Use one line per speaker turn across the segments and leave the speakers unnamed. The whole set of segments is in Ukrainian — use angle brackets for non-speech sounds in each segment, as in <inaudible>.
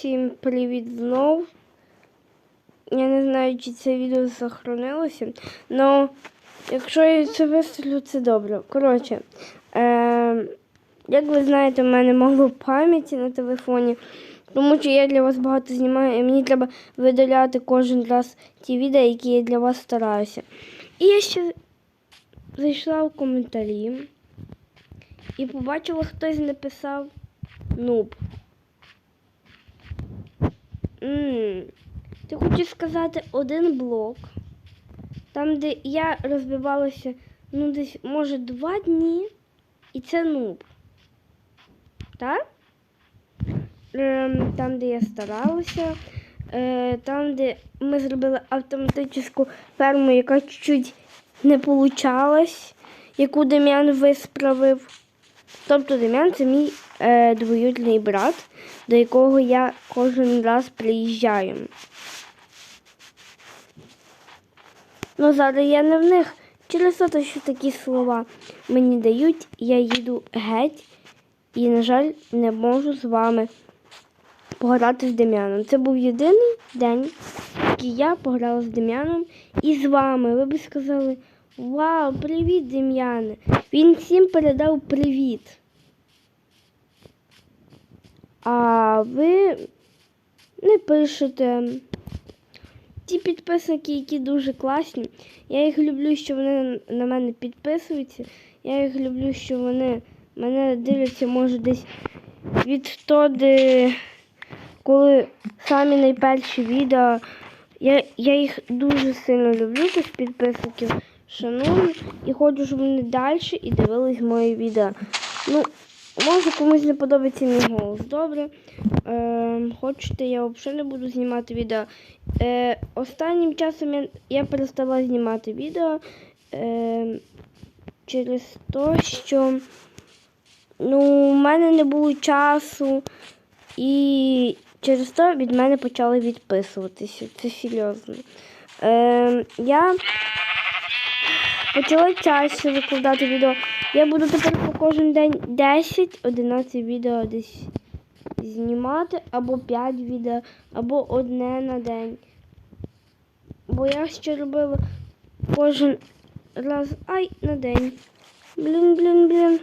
Всім привіт знов. Я не знаю, чи це відео сохранилося, але якщо я це виставлю, це добре. Коротше, е, як ви знаєте, в мене мало пам'яті на телефоні, тому що я для вас багато знімаю, і мені треба видаляти кожен раз ті відео, які я для вас стараюся. І я ще зайшла в коментарі і побачила, хтось написав нуб. Ти хочеш сказати один блок, там, де я розбивалася, ну, десь, може, два дні, і це нуб. Так? Ем, там, де я старалася, е, там, де ми зробили автоматичну ферму, яка чуть-чуть не получалась, яку Дем'ян висправив. Тобто Дем'ян це мій е, двоюрідний брат, до якого я кожен раз приїжджаю. Ну, зараз я не в них. Через те, що такі слова мені дають, я їду геть і, на жаль, не можу з вами пограти з Дем'яном. Це був єдиний день, який я пограла з Дем'яном і з вами. Ви б сказали, вау, привіт, Дем'яне. Він всім передав привіт. А ви не пишете. Ті підписники, які дуже класні. Я їх люблю, що вони на мене підписуються. Я їх люблю, що вони мене дивляться, може, десь відтоді, коли самі найперші відео. Я, я їх дуже сильно люблю, цих підписників. Шаную і хочу, щоб вони далі і дивились мої відео. Ну, може комусь не подобається мій голос. Добре. Е, хочете, я взагалі не буду знімати відео. Е, останнім часом я, я перестала знімати відео е, через те, що ну, у мене не було часу і через те від мене почали відписуватися. Це серйозно. Е, я почала чаще викладати відео. Я буду тепер по кожен день 10-11 відео десь знімати, або 5 відео, або одне на день. Бо я ще робила кожен раз ай на день. Блін, блін, блін.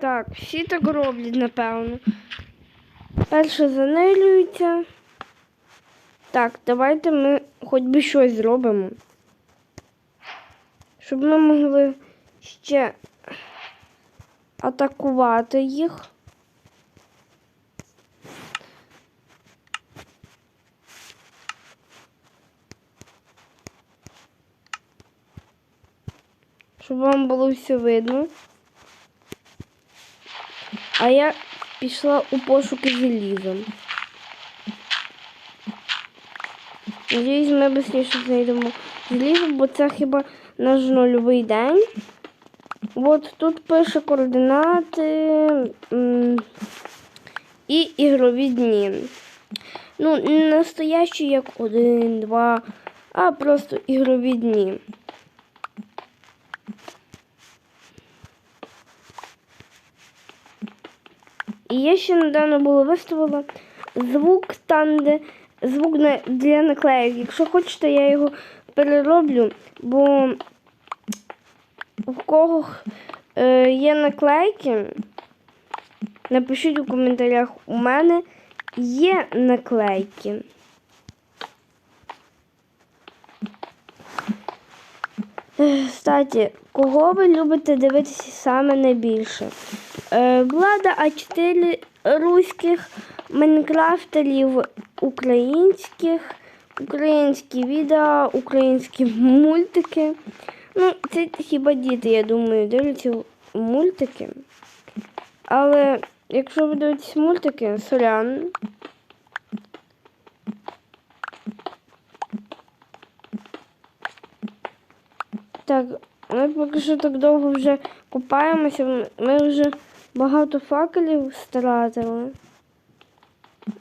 Так, всі так роблять, напевно. Перше занилюються. Так, давайте ми хоч би щось зробимо. Щоб ми могли ще атакувати їх. Щоб вам було все видно. А я пішла у пошуки залізом. Надіюсь, ми швидше знайдемо залізо, бо це хіба наш нульовий день. От тут пише координати і ігрові дні. Ну, не настоящі як один, два, а просто ігрові дні. І я ще недавно було виставила звук там, де звук для наклеїк. Якщо хочете, я його перероблю, бо в кого е, є наклейки, напишіть у коментарях, у мене є наклейки. Е, Кстати, кого ви любите дивитися саме найбільше? Е, Влада А4 руських майнкрафтерів українських, українські відео, українські мультики. Ну, це хіба діти, я думаю, дивляться мультики. Але якщо ви дивитесь мультики, сорян. Так, ми поки що так довго вже купаємося, ми вже багато факелів стратили.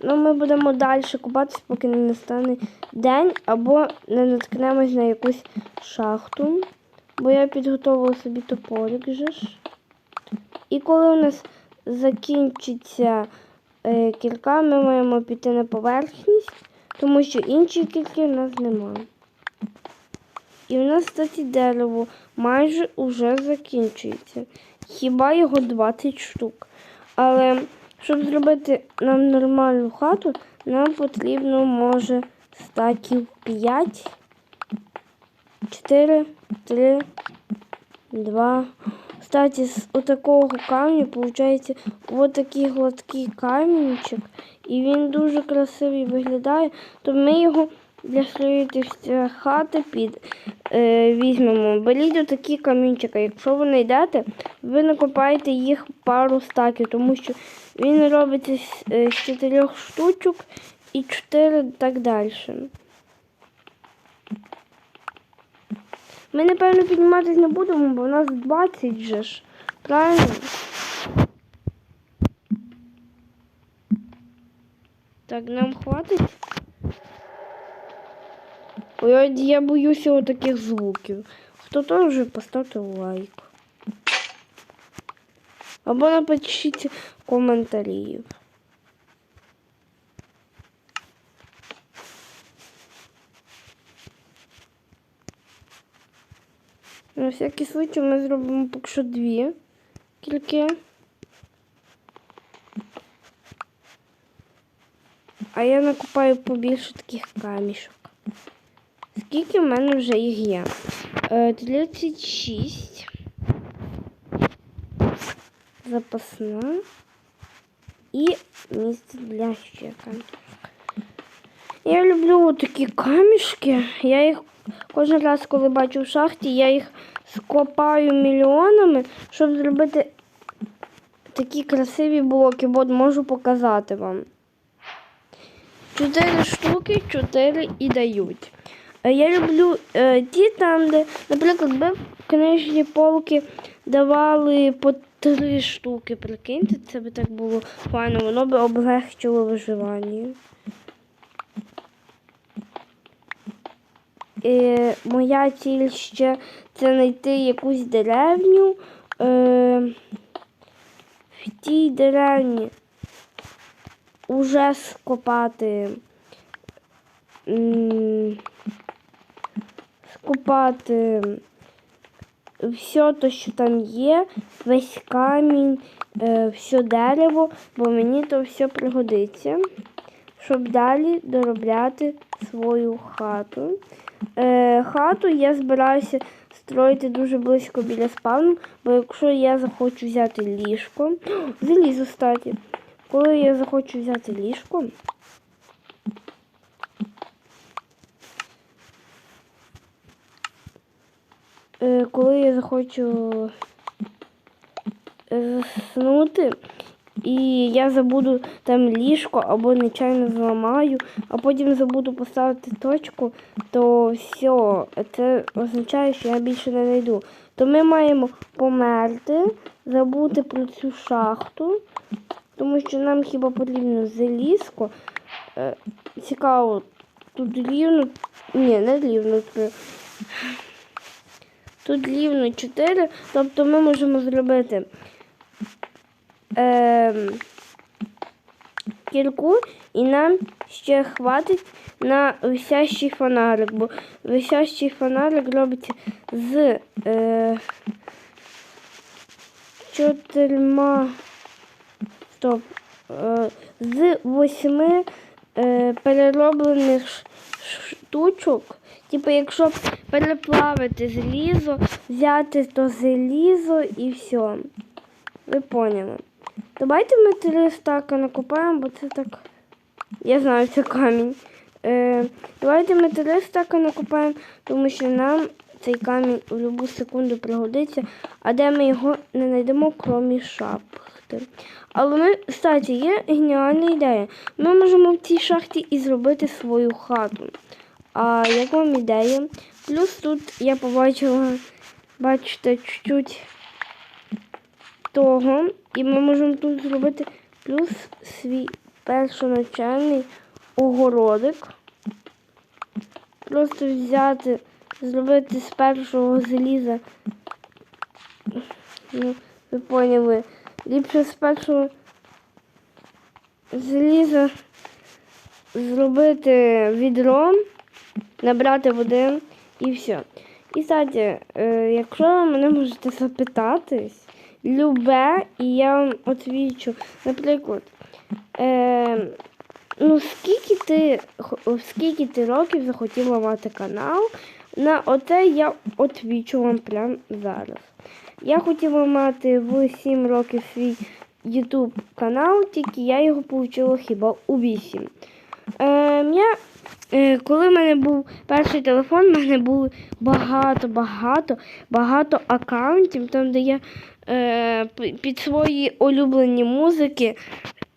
Ну, ми будемо далі купатися, поки не настане день, або не наткнемось на якусь шахту. Бо я підготувала собі топорик же ж. І коли у нас закінчиться е, кірка, ми маємо піти на поверхність, тому що інші кірки в нас немає. І в нас, кстати, дерево майже уже закінчується. Хіба його 20 штук. Але щоб зробити нам нормальну хату, нам потрібно, може, стаків 5, 4, 3, 2. Кстати, з отакого камня виходить от такий гладкий камінчик. І він дуже красивий виглядає, то ми його для строїтельства хати під е, візьмемо. Беріть отакі камінчики. Якщо ви знайдете, ви накопаєте їх пару стаків, тому що він робиться з, е, з чотирьох штучок і чотири так далі. Ми, напевно, підніматись не будемо, бо у нас 20 же ж. Правильно? Так, нам хватить? Ой, ой, я боюся отаких звуків. Хто теж поставте лайк. Або напишіть коментарів. На всякий случай ми зробимо поки що дві кільки. А я накопаю побільше таких камішок. Скільки в мене вже їх є? Е, 36. Запасна. І місце для ще. Я люблю такі камішки. Я їх кожен раз, коли бачу в шахті, я їх скопаю мільйонами, щоб зробити такі красиві блоки. От можу показати вам. Чотири штуки, чотири і дають. Е, Я люблю е, ті там, де, наприклад, би в книжні полки давали по три штуки. Прикиньте, це би так було файно, воно би облегчило виживання. Е, моя ціль ще це знайти якусь деревню. Е, в тій деревні уже скопати. м, Скопати все те, що там є, весь камінь, е, все дерево, бо мені то все пригодиться, щоб далі доробляти свою хату. Е, хату я збираюся строїти дуже близько біля спавну, бо якщо я захочу взяти ліжко, <gasps> залізу, статі, коли я захочу взяти ліжко, коли я захочу е, заснути, і я забуду там ліжко або нечайно зламаю, а потім забуду поставити точку, то все, це означає, що я більше не знайду. То ми маємо померти, забути про цю шахту, тому що нам хіба потрібно залізко. Е, цікаво, тут рівно. Ні, не рівно. Тут рівно 4, тобто ми можемо зробити ем, кірку і нам ще хватить на висящий фонарик, бо висящий фонарик робиться з е, чотирма стоп, е, з восьми е, перероблених штучок. Типу, якщо переплавити залізо, взяти то залізо і все. Ви поняли. Давайте ми три стака накопаємо, бо це так. Я знаю, це камінь. Е, давайте ми три стака накопаємо, тому що нам цей камінь у будь-яку секунду пригодиться, а де ми його не знайдемо, крім шахти. Але ми, кстати, є геніальна ідея. Ми можемо в цій шахті і зробити свою хату. А як вам ідея? Плюс тут я побачила, бачите, чуть-чуть того. І ми можемо тут зробити плюс свій першоначальний огородик. Просто взяти, зробити з першого заліза. Ну, ви поняли. Ліпше з першого заліза зробити відро, набрати води і все. І кстати, е, якщо ви мене можете запитатись, любе, і я вам відвічу. Наприклад, е, ну скільки ти скільки ти років захотіла мати канал? На оце я відвічу вам прямо зараз. Я хотіла мати в 7 років свій YouTube канал, тільки я його отримала хіба у 8. Е, я, коли в мене був перший телефон, в мене було багато, багато, багато аккаунтів, там, де я е, під свої улюблені музики.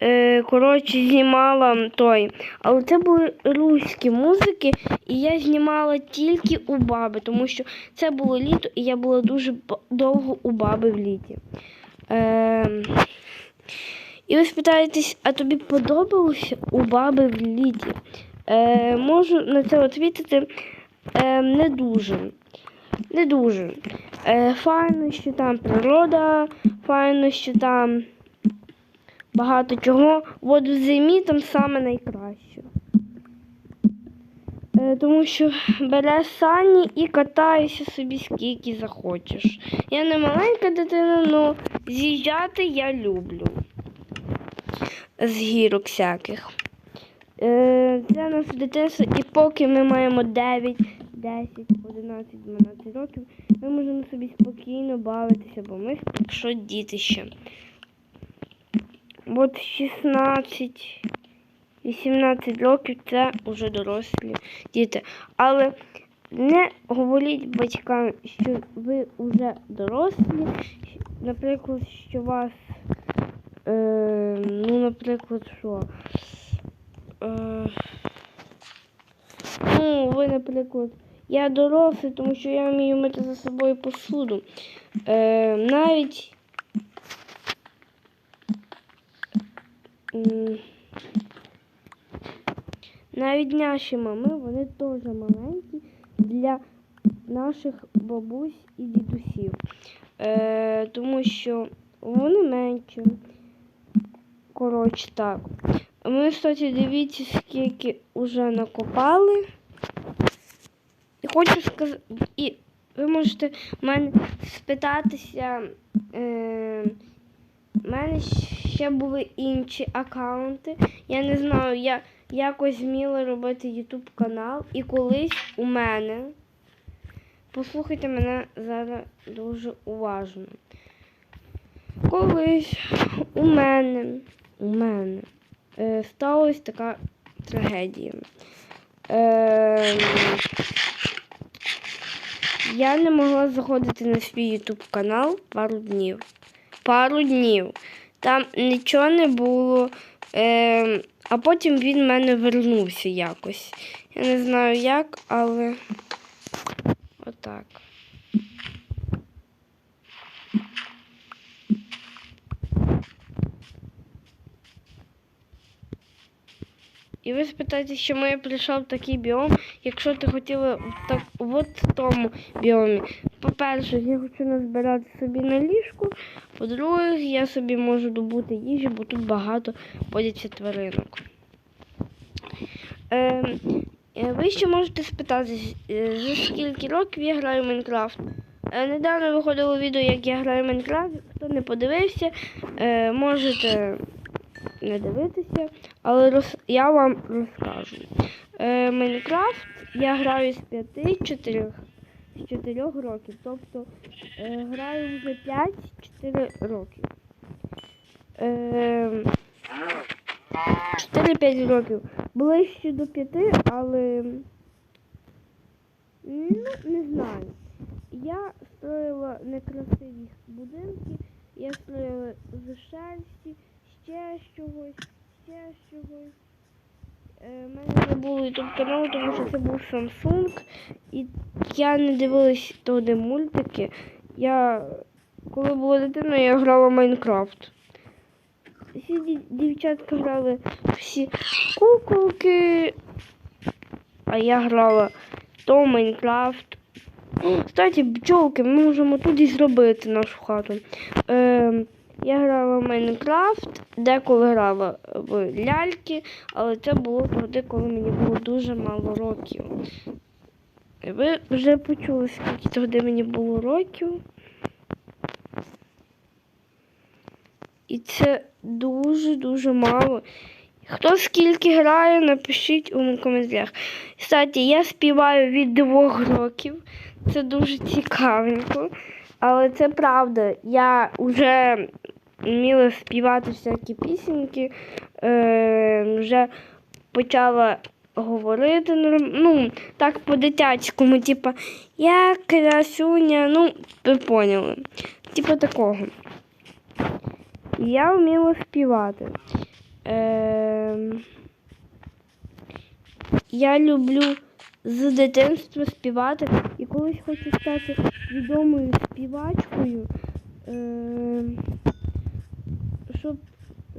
Е, коротше, знімала той. Але це були руські музики, і я знімала тільки у баби, тому що це було літо, і я була дуже довго у баби в літі. Е, і ви спитаєтесь, а тобі подобалося у баби в літі? Е, можу на це відповідати е, не дуже. Не дуже. Е, файно, що там природа, файно, що там багато чого. От в зимі там саме найкраще. Е, тому що береш сані і катаєшся собі скільки захочеш. Я не маленька дитина, але з'їжджати я люблю. З гірок всяких. Це наше дитинство, і поки ми маємо 9, 10, 11, 12 років, ми можемо собі спокійно бавитися, бо ми що діти ще. От 16, 18 років це вже дорослі діти. Але не говоріть батькам, що ви вже дорослі. Наприклад, що вас, е, ну, наприклад, що. Е, ну, ви, наприклад, я дорослий, тому що я вмію мити за собою посуду. Е, навіть навіть наші мами, вони теж маленькі для наших бабусь і дідусів. Е, тому що вони менші. Коротше, так. Ми, кстати, дивіться, скільки вже накопали. І хочу сказати, і ви можете мене спитатися. Е, в мене ще були інші аккаунти. Я не знаю, я якось зміла робити YouTube канал. І колись у мене. Послухайте мене зараз дуже уважно. Колись у мене, у мене е, сталася така трагедія. Е, я не могла заходити на свій YouTube канал пару днів. Пару днів. Там нічого не було. Е, а потім він в мене вернувся якось. Я не знаю як, але отак. І ви спитаєте, чому я прийшов в такий біом, якщо ти хотіла так, от в тому біомі. По-перше, я хочу назбирати собі на ліжку. По-друге, я собі можу добути їжі, бо тут багато водяться тваринок. Е, е, ви ще можете спитати, е, за скільки років я граю в Майнкрафт. Е, недавно виходило відео, як я граю в Майнкрафт. Хто не подивився, е, можете не дивитися, але роз... я вам розкажу. Е, я граю з 5-4 з 4 років. Тобто е, граю вже 5-4 років. Е, 4-5 років. Ближче до 5, але ну, не знаю. Я строїла некрасиві будинки, я строїла з шерсті, ще чогось, ще чогось. Е, У мене не було YouTube каналу, тому що це був Samsung. І я не дивилась туди мультики. Я, коли була дитиною, я грала Майнкрафт. всі дівчатка грали всі куколки, а я грала то Майнкрафт. Кстати, бджолки, ми можемо тут і зробити нашу хату. Е, я грала в Майнкрафт, деколи грала в ляльки, але це було тоді, коли мені було дуже мало років. Ви вже почули, скільки тоді мені було років. І це дуже-дуже мало. Хто скільки грає, напишіть у коментарях. Кстати, я співаю від двох років. Це дуже цікавенько. Але це правда. Я вже вміла співати всякі пісеньки, е, вже почала говорити ну, так по-дитячому, типа, я красуня, ну, ви поняли. Типа такого. Я вміла співати. Ем, я люблю з дитинства співати і колись хочу стати відомою співачкою, щоб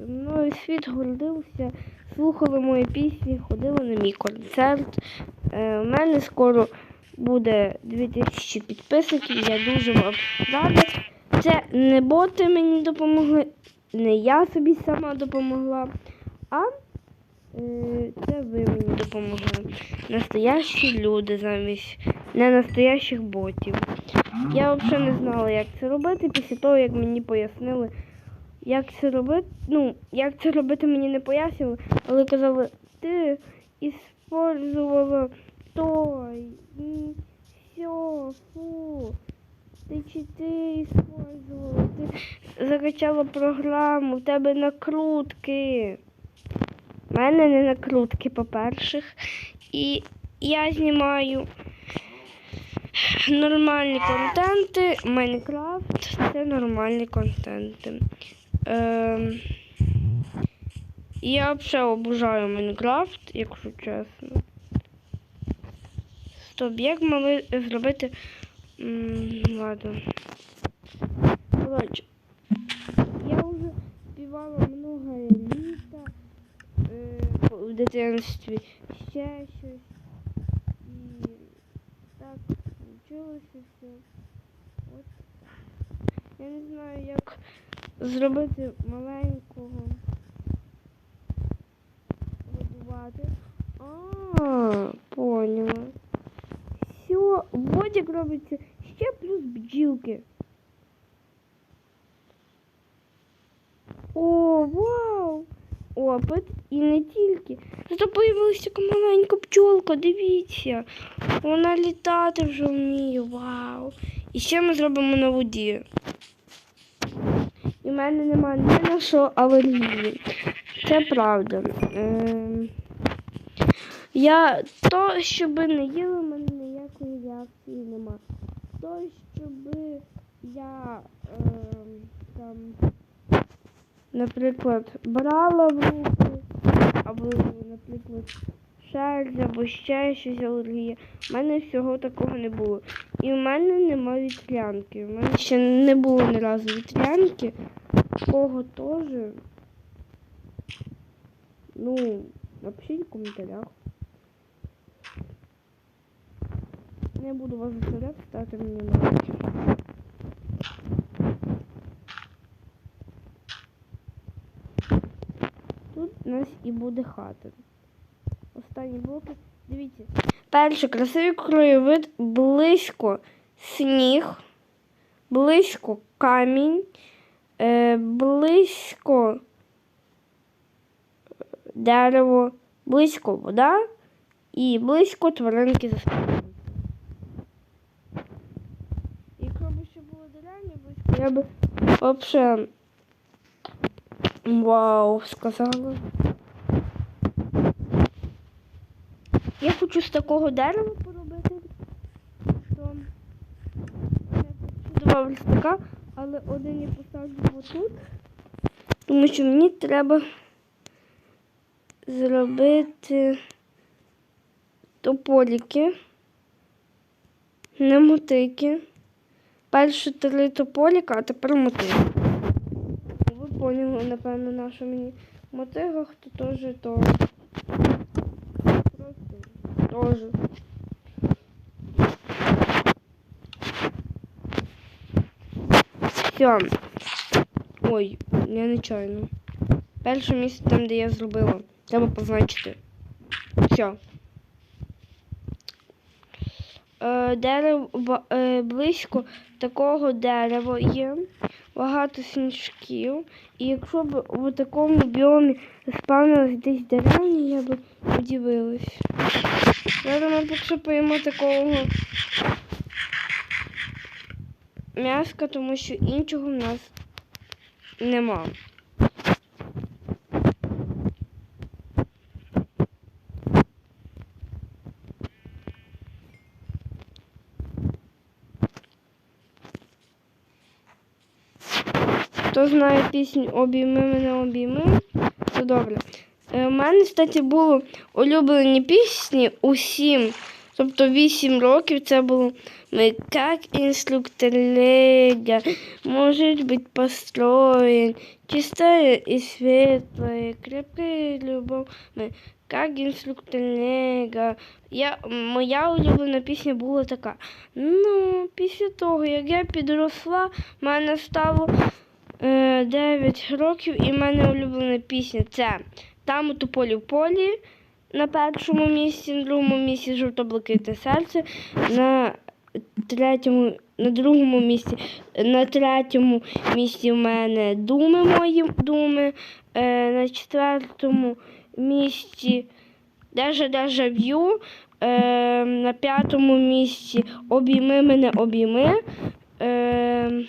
мною світ гордився, слухали мої пісні, ходили на мій концерт. Е, у мене скоро буде 2000 підписників, я дуже вам рада. Це не боти мені допомогли, не я собі сама допомогла, а е, це ви мені допомогли. Настоящі люди замість не настоящих ботів. Я взагалі не знала, як це робити після того, як мені пояснили, як це робити. Ну, як це робити мені не пояснювали, але казали, ти іспользувала той. Все, фу. Ти чи ти іспользувала, ти закачала програму, в тебе накрутки. У мене не накрутки, по-перше. І я знімаю нормальні контенти. Майнкрафт це нормальні контенти. Ем, я взагалі обожаю Майнкрафт, якщо чесно. Стоп, як могли зробити. М, ладно. Коротше, я вже співала много літа е, в дитинстві, ще щось. І так вчилося все. От. Я не знаю, як зробити маленького годувати. А, поняла. Все, водик робиться ще плюс бджілки. О, вау! Опит і не тільки. Зато появилася така маленька бджолка, дивіться. Вона літати вже вміє. Вау. І ще ми зробимо на воді. В мене немає ні на що алергії. Це правда. Ем... Я то, щоб не їла, в мене ніякої реакції нема. То, щоб я ем, там, наприклад, брала в руки, або, наприклад, шерсть, або ще щось алергія. У мене всього такого не було. І в мене немає вітрянки. У мене ще не було ні разу вітрянки. Кого теж. Ну, напишіть в коментарях. Не буду вас заставляти, ставте мені лайки. Тут у нас і буде хата. Останні блоки. Дивіться. Перший красивий краєвид близько сніг, близько камінь, е, близько дерево, близько вода і близько тваринки за спиною. Якщо б ще було дереня близько, я би взагалі вау сказала. Я хочу з такого дерева поробити. Що два верстака, але один я поставлю отут. Тому що мені треба зробити тополіки, не мотики. Перші три тополіка, а тепер мотики. Ви поняли, напевно, наша мені мотига, хто теж то. Теж. Все. Ой, я нечайно. Перше місце там, де я зробила. Треба позначити. Все. Е, дерево е, близько такого дерева є. Багато сніжків. І якщо б у такому біомі спавнилось десь деревні, я б подивилась. Зараз ми потрапимо такого м'яска, тому що іншого в нас нема. Хто знає пісню Обійми мене обійми, то добре. Е, У мене, кстати, було улюблені пісні усім. Тобто 8 років це було «Мы как инструктор лега, может быть построен, чистая и светлая, крепкая любовь, мы как инструктор лега». Я, моя улюблена пісня була така. Ну, після того, як я підросла, в мене стало е, 9 років, і в мене улюблена пісня це там у тополі в полі на першому місці, на другому місці жовто-блакитне серце, на третьому, на другому місці, на третьому місці в мене думи мої думи, е, на четвертому місці Держа Держа В'ю, е, на п'ятому місці Обійми мене обійми. Е,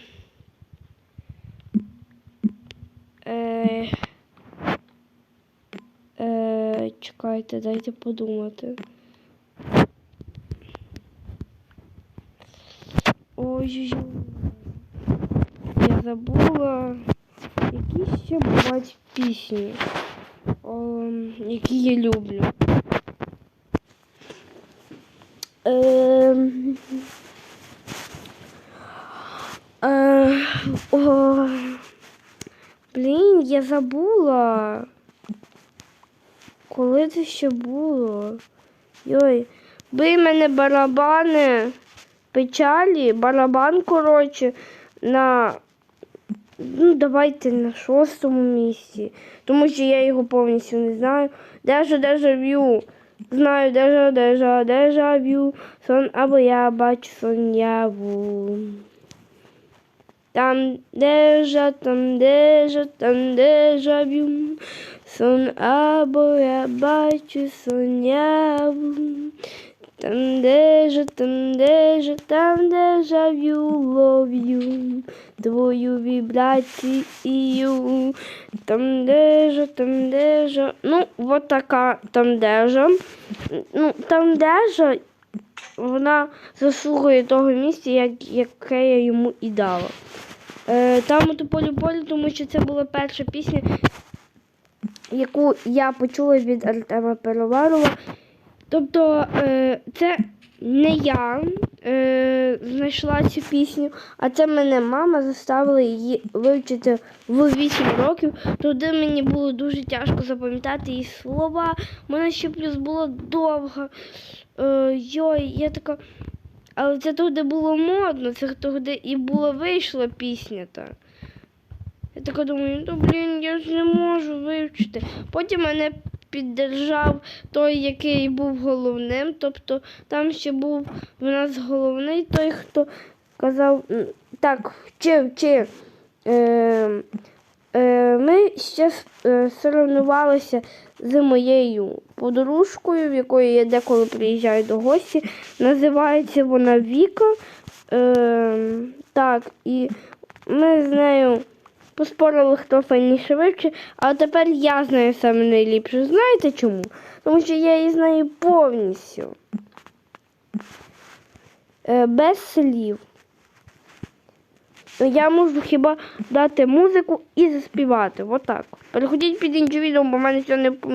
Е, е, чекайте, дайте подумати. Ой-ой-ой. Я забула, які ще бувають пісні, о, які я люблю. Ем, е, о, Блін, я забула. Коли це ще було? Йой, бий мене барабани, печалі, барабан, коротше, на. Ну, давайте на шостому місці. Тому що я його повністю не знаю. Держа в'ю. Знаю, держа, держа, держа в'ю. Сон або я бачу сон яву. Там держа, там держа, там держа в'ю. Сон або я бачу сон яву. Там держа, там держа, там держа в'ю лов'ю. Твою вібрацію. Там держа, там держа. Ну, вот така там держа. Ну, там держа, вона заслугує того місця, як, яке я йому і дала. Е, там у полі полі, тому що це була перша пісня, яку я почула від Артема Переварова. Тобто е, це не я е, знайшла цю пісню, а це мене мама заставила її вивчити в 8 років. Туди мені було дуже тяжко запам'ятати її слова. Мене ще плюс була довга. Е, йой, я така. Але це туди було модно, це туди і була вийшла пісня та. Я така думаю, ну блін, я ж не можу вивчити. Потім мене піддержав той, який був головним. Тобто там ще був в нас головний той, хто казав, так, вчи, вчи. Е, е, ми ще е, соревнувалися з моєю подружкою, в якої я деколи приїжджаю до гості. Називається вона Віка. Е, так, і ми з нею поспорили, хто файніше вивчить, а тепер я знаю саме найліпше. Знаєте чому? Тому що я її знаю повністю. Е, без слів. Я можу хіба дати музику і заспівати. Отак. Переходіть під іншим відео, бо в мене все не помітно.